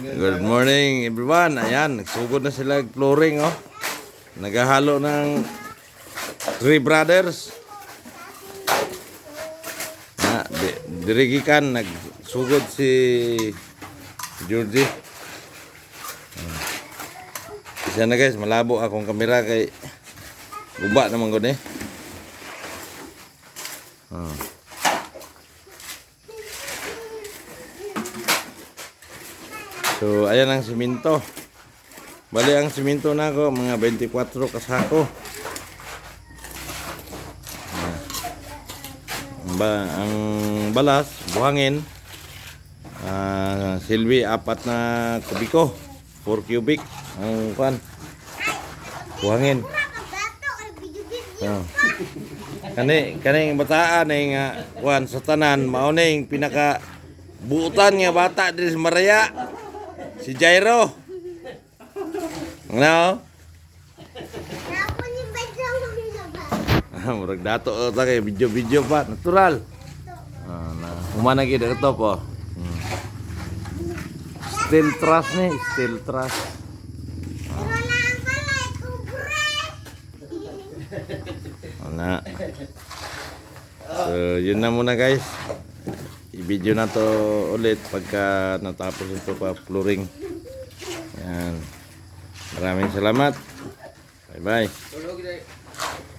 Good morning everyone. Ayan, nagsugod na sila flooring oh. Naghahalo ng Three Brothers. Na, di- dirigikan nagsugod si Georgie. Ah. Isa na guys, malabo akong kamera kay guba naman ko ni. Ah. So, ayan ang siminto. Bali ang siminto na ako, mga 24 kasako. Ba, ang balas, buhangin. Ah, silbi, apat na kubiko. 4 cubic. Ang kwan. Buhangin. Oh. Kani kani bataan ay nga kwan sa tanan mao ning pinaka buutan nga bata diri Maraya. Si Jairo. Ano? Ah, murag dato o ta kay video-video pa, natural. Ah, na humana gid ito po. Hmm. Steel truss ni, steel truss. Ana. So, yun na muna guys. I-video na to ulit pagka natapos ito pa flooring. Yan. Maraming salamat. Bye-bye.